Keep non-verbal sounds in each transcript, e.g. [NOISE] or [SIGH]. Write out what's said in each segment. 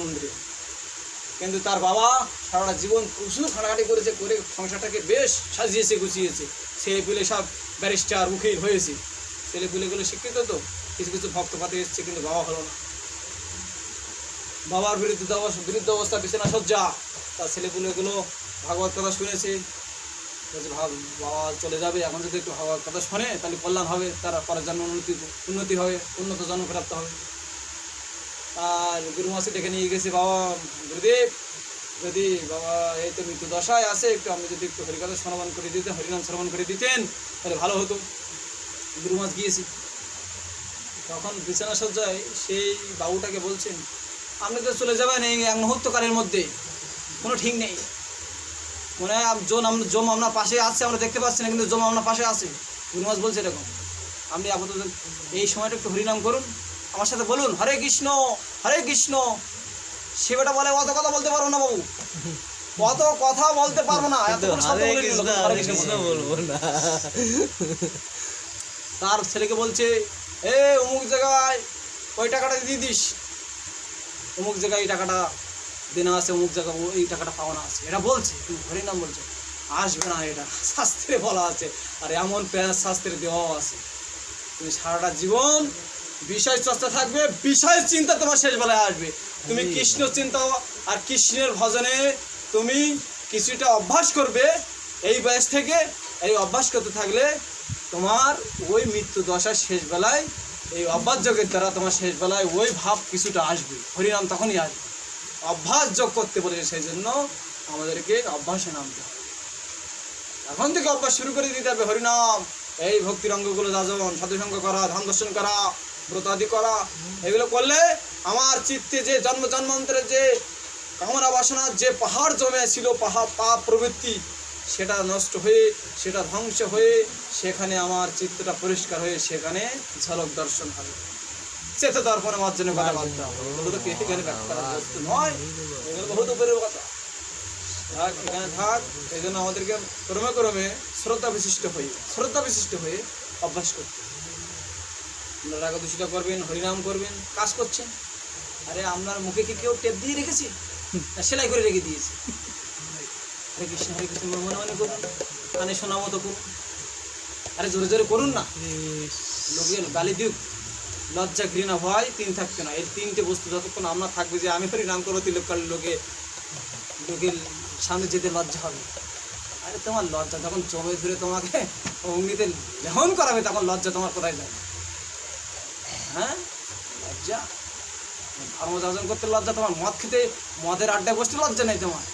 মন্দিরে। কিন্তু তার বাবা সারাটা জীবন প্রচুর খাটাখাটি করেছে, করে সংসারটাকে বেশ সাজিয়েছে, গুছিয়েছে। ছেলে পুলে সব ব্যারিস্টার, উকিল হয়েছে। ছেলে পুলেগুলো শিক্ষিত তো, কিছু কিছু ভক্তপাতে এসছে, কিন্তু বাবা হলো না। বাবার বিরুদ্ধে বিরুদ্ধ অবস্থা বিছানা সজ্জা তার ছেলেপুলেগুলো ভাগবত কথা শুনেছে। ভাব, বাবা চলে যাবে, এখন যদি একটু ভাগবত কথা শোনে, তাহলে কল্যাণ হবে, তারা পরের জন্ম উন্নতি উন্নতি হবে, উন্নত জন্ম প্রাপ্ত হবে। আর গুরু মাসে ডেকে নিয়ে গেছে, বাবা, গুরুদেব, যদি বাবা, এই তো মৃত্যু দশায় আছে, একটু আমি যদি একটু হরিকথা শ্রবণ করে দিতেন, হরিনাম শ্রবণ করে দিতেন, তাহলে ভালো হতো। গুরু মাস গিয়েছি। তখন বিছানা সজ্জায় সেই বাবুটাকে বলছেন, আপনি তো চলে যাবেন এই এক মুহূর্তকালের মধ্যে। কোনো ঠিক নেই। মনে হয় জোন আমরা জম আপনার পাশে আছে, আমরা দেখতে পাচ্ছি না, কিন্তু জম আপনার পাশে আছে। গুরু মাস বলছে এরকম, আপনি আপাতত এই সময়টা একটু হরিনাম করুন আমার সাথে বলুন হরে কৃষ্ণ হরে কৃষ্ণ। সে বেটা বলে অত কথা বলতে পারব না বাবু। অত কথা বলতে পারব না। এত হরে হরে হরে। বলব তার ছেলেকে বলছে এ অমুক জায়গায় ওই টাকাটা দিয়ে দিস। অমুক জায়গায় এই টাকাটা দেনা আছে অমুক জায়গায় এই টাকাটা পাওনা আছে। এটা বলছে কিন্তু হরিনাম বলছে। আসবে না এটা। শাস্ত্রে বলা আছে। আর এমন প্যাঁচ শাস্ত্রে দেওয়াও আছে। তুমি সারাটা জীবন বিষয় চর্চা থাকবে বিষয় চিন্তা তোমার শেষ বেলায় আসবে। তুমি কৃষ্ণ চিন্তা আর কৃষ্ণের ভজনে তুমি কিছুটা অভ্যাস করবে এই বয়স থেকে এই অভ্যাস করতে থাকলে তোমার ওই মৃত্যু দশার শেষ বেলায় এই অভ্যাস যোগের দ্বারা তোমার শেষ বেলায় ওই ভাব কিছুটা আসবে হরিনাম তখনই আসবে। অভ্যাস যোগ করতে বলেছে সেই জন্য আমাদেরকে অভ্যাসে নামতে হবে। এখন থেকে অভ্যাস শুরু করে দিতে হবে হরিনাম এই ভক্তির অঙ্গগুলো যাজন সাধুসঙ্গ করা ধান দর্শন করা ব্রতাদি করা। এগুলো করলে আমার চিত্তে যে জন্ম জন্মান্তরের যে কামনা বাসনার যে পাহাড় জমে ছিল পাহাড় পাপ প্রবৃত্তি, সেটা নষ্ট হয়ে, সেটা ধ্বংস হয়ে, সেখানে আমার চিত্তটা পরিষ্কার হয়ে, সেখানে ঝলক দর্শন হবে। চেতে দর্পণে মাধ্যমে কথা বলতে হবে ওগুলো তো এখানে নয়, এগুলো বহুত উপরের কথা। থাক, এখানে থাক, এই জন্য আমাদেরকে ক্রমে ক্রমে শ্রদ্ধা বিশিষ্ট হয়ে, শ্রদ্ধা বিশিষ্ট হয়ে অভ্যাস করতে। আপনারা রাগ দূষিত করবেন, হরিনাম করবেন, কাজ করছেন। আরে আপনার মুখে কি কেউ টেপ দিয়ে রেখেছে? সেলাই করে রেখে দিয়েছে। হরে কৃষ্ণ হরে কৃষ্ণ, মনে মনে করুন, কানে শোনা মতো করুন। আরে জোরে জোরে করুন না। লোকের গালি দিক লজ্জা ঘৃণা ভয় তিন থাকবে না। এই তিনটে বস্তু যতক্ষণ আমরা থাকবে যে আমি হরিনাম করো তিলক কালী লোকে, লোকের সামনে যেতে লজ্জা হবে। আরে তোমার লজ্জা যখন জমে ধরে তোমাকে অগ্নিতে লেহন করাবে, তখন লজ্জা তোমার কোথায় যাবে? হ্যাঁ? লজ্জা? ধর্ম যাজন করতে লজ্জা তোমার। মদ খেতে, মদের আড্ডায় বসতে লজ্জা নেই তোমার।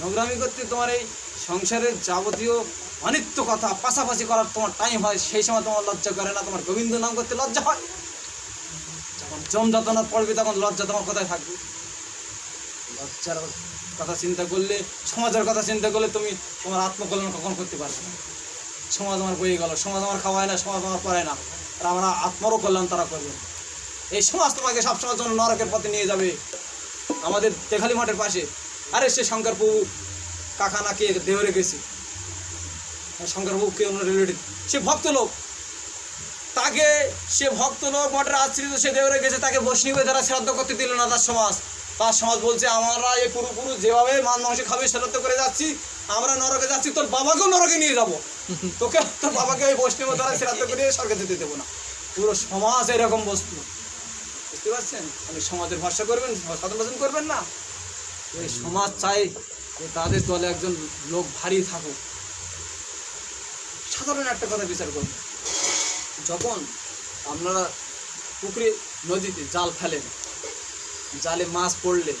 নোংরামি করতে তোমার এই সংসারের যাবতীয় অনিত্য কথা পাশাপাশি করার তোমার টাইম হয়, সেই সময় তোমার লজ্জা করে না। তোমার গোবিন্দ নাম করতে লজ্জা হয়। যখন জম যাতনা পড়বে, তখন লজ্জা তোমার কোথায় থাকবে। লজ্জার কথা চিন্তা করলে, সমাজের কথা চিন্তা করলে তুমি তোমার আত্মকল্যাণ কখন করতে পারবে না। সমাজ আমার বয়ে গেল, সমাজ আমার খাওয়ায় না, সমাজ আমার পড়ায় না। আর আমরা আত্মারও কল্যাণ তারা করবে। এই সমাজ তোমাকে সবসময় জন্য নরকের পথে নিয়ে যাবে আমাদের তেখালি মাঠের পাশে। আরে সে শঙ্কর প্রভু কাকা নাকি দেহ রেখেছে গেছে। শঙ্কর প্রভু কে অন্য সে ভক্ত লোক তাকে সে ভক্ত লোক মঠের আশ্রিত সে দেহ রেখেছে তাকে বসনি হয়ে তারা শ্রাদ্ধ করতে দিল না তার সমাজ। তার সমাজ বলছে আমরা এই পুরোপুরো যেভাবে মান মাংস খাবে শ্রাদ্ধ করে যাচ্ছি আমরা নরকে যাচ্ছি তোর বাবাকেও নরকে নিয়ে যাব। [LAUGHS] তোকে তোর বাবাকে ওই বৈষ্ণব দ্বারা শ্রাদ্ধ করে সরকার যেতে দেবো না। পুরো সমাজ এরকম বস্তু। বুঝতে পারছেন? আপনি সমাজের ভরসা করবেন সাধন ভজন করবেন না। এই সমাজ চাই যে তাদের দলে একজন লোক ভারী থাকুক। সাধারণ একটা কথা বিচার করবেন যখন আপনারা পুকুরে নদীতে জাল ফেলেন জালে মাছ পড়লে,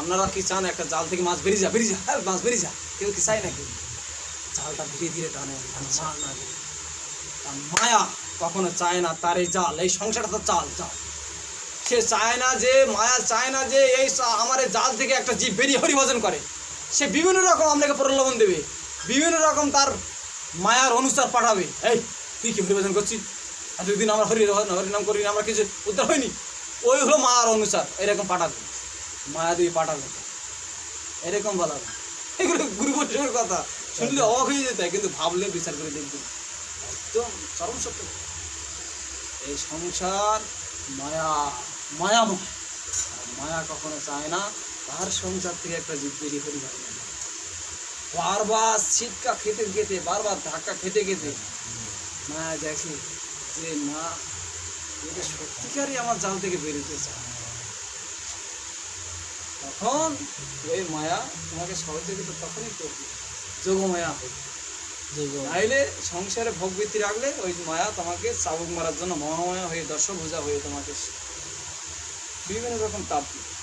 আপনারা কি চান একটা জাল থেকে মাছ বেরিয়ে যা বেরিয়ে যা হ্যাঁ মাছ বেরিয়ে যা। কেউ কি চায় নাকি? জালটা ধীরে ধীরে টানে যেন না তার মায়া কখনো চায় না তার এই জাল, এই সংসারটা তো চাল জাল সে চায় না যে, মায়া চায় না যে, এই আমার জাল থেকে একটা জীব বেরিয়ে হরিভজন করে। সে বিভিন্ন রকম আপনাকে প্রলোভন দেবে, বিভিন্ন রকম তার মায়ার অনুসার পাঠাবে। এই, তুই কি হরিভজন করছিস? এতদিন আমরা হরি হরিনাম করি আমরা কিছু উদ্ধার হয়নি? ওই হলো মায়ার অনুসার এরকম পাঠাবে। মায়া দিয়ে পাঠাবে। এরকম বলা। এগুলো গুরু বৈষ্ণবের কথা। শুনলে অবাক হয়ে যেতে কিন্তু ভাবলে বিচার করে দেখবেন একদম চরম সত্য। এই সংসার মায়া মায়াময়। মায়া কখনো চায় না তার সংসার থেকে একটা জীব বেরিয়ে করি বারবার ছিটকা খেতে খেতে বারবার ধাক্কা খেতে খেতে মায়া দেখে যে না এটা সত্যিকারই আমার জাল থেকে বেরোতে চায়। তখন ওই মায়া তোমাকে সহযোগিতা তখনই করবে। যোগমায়া নাইলে সংসারে ভোগবৃত্তি রাখলে ওই মায়া তোমাকে চাবুক মারার জন্য মহামায়া হয়ে দর্শক বোঝা হয়ে তোমাকে বিভিন্ন রকম তাপ দিবে।